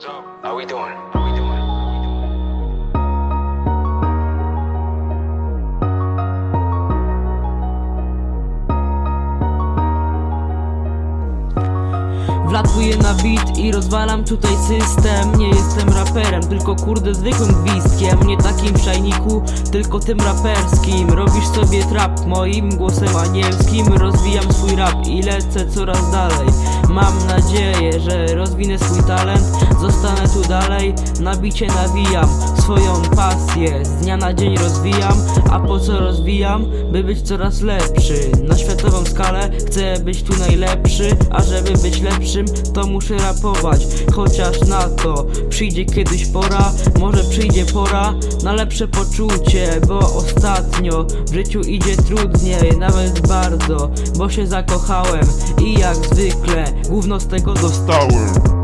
How we doing? Wlatuję na beat i rozwalam tutaj system. Nie jestem raperem, tylko kurde zwykłym gwizdkiem. Nie takim w szajniku, tylko tym raperskim. Robisz sobie trap moim głosem anielskim. Rozwijam swój rap i lecę coraz dalej. Mam nadzieję, że rozwinę swój talent. Zostanę tu dalej, na bicie nawijam Swoją pasję. Z dnia na dzień rozwijam A po co rozwijam? By być coraz lepszy. Na światową skalę chcę być tu najlepszy A żeby być to muszę rapować Chociaż na to przyjdzie kiedyś pora Może przyjdzie pora na lepsze poczucie Bo ostatnio w życiu idzie trudniej Nawet bardzo, bo się zakochałem I jak zwykle gówno z tego dostałem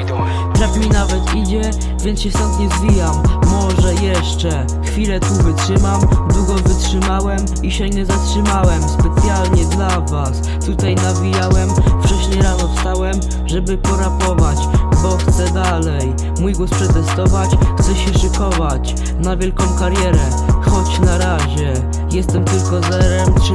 we doing? Trap mi nawet idzie, więc się stąd nie zwijam. Może jeszcze chwilę tu wytrzymam. Długo wytrzymałem i się nie zatrzymałem. Specjalnie dla was tutaj nawijałem. Wcześniej rano wstałem, żeby porapować Bo chcę dalej mój głos przetestować. Chcę się szykować na wielką karierę Choć na razie jestem tylko zerem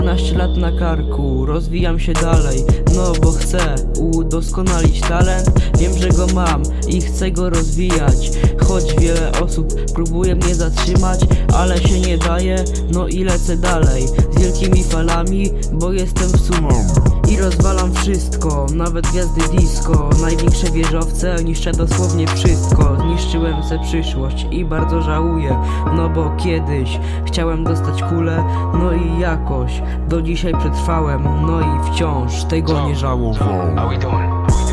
13 lat na karku, rozwijam się dalej No bo chcę udoskonalić talent. Wiem, że go mam i chcę go rozwijać. Choć wiele osób próbuje mnie zatrzymać Ale się nie daje, no i lecę dalej Z wielkimi falami, bo jestem w i rozwalam wszystko, nawet gwiazdy disco. Największe wieżowce, niszczę dosłownie wszystko. Zniszczyłem se przyszłość i bardzo żałuję No bo kiedyś chciałem dostać kulę No i jakoś do dzisiaj przetrwałem No i wciąż tego nie żałowałem How we doing?